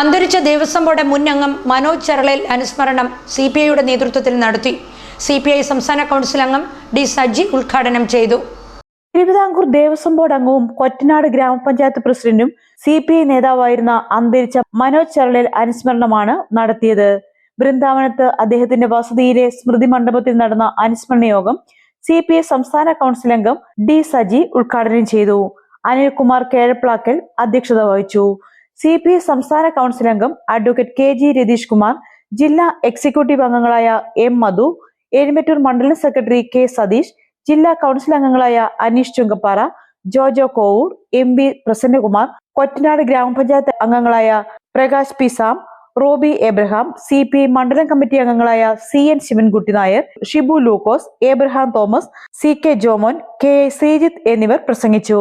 അന്തരിച്ച ദേവസ്വം ബോർഡ് മുൻ അംഗം മനോജ് ചരളയിൽ അനുസ്മരണം സി പി ഐയുടെ നേതൃത്വത്തിൽ നടത്തി. സി പി ഐ സംസ്ഥാന കൗൺസിൽ അംഗം ഡി സജി ഉദ്ഘാടനം ചെയ്തു. തിരുവിതാംകൂർ ദേവസ്വം ബോർഡ് അംഗവും കൊറ്റനാട് ഗ്രാമപഞ്ചായത്ത് പ്രസിഡന്റും സി പി ഐ നേതാവായിരുന്ന അന്തരിച്ച മനോജ് ചരളിൽ അനുസ്മരണമാണ് നടത്തിയത്. ബൃന്ദാവനത്ത് അദ്ദേഹത്തിന്റെ വസതിയിലെ സ്മൃതി മണ്ഡപത്തിൽ നടന്ന അനുസ്മരണ യോഗം സി പി ഐ സംസ്ഥാന കൗൺസിൽ അംഗം ഡി സജി ഉദ്ഘാടനം ചെയ്തു. അനിൽകുമാർ കേഴപ്ലാക്കൽ അധ്യക്ഷത വഹിച്ചു. സി പി ഐ സംസ്ഥാന കൗൺസിൽ അംഗം advocate K G Ratheesh Kumar ജില്ലാ എക്സിക്യൂട്ടീവ് അംഗങ്ങളായ എം മധു എരുമറ്റൂർ മണ്ഡലം സെക്രട്ടറി കെ സതീഷ് ജില്ലാ കൗൺസിൽ അംഗങ്ങളായ അനീഷ് ചുങ്കപ്പാറ ജോജോ കോവൂർ എം ബി പ്രസന്നകുമാർ കൊറ്റനാട് ഗ്രാമപഞ്ചായത്ത് അംഗങ്ങളായ Prakash P Sam Robi Abraham C P I മണ്ഡലം കമ്മിറ്റി അംഗങ്ങളായ C N Sivankutty Nair Shibu Lukose Abraham Thomas C K Jomon K A Sreejith എന്നിവർ പ്രസംഗിച്ചു.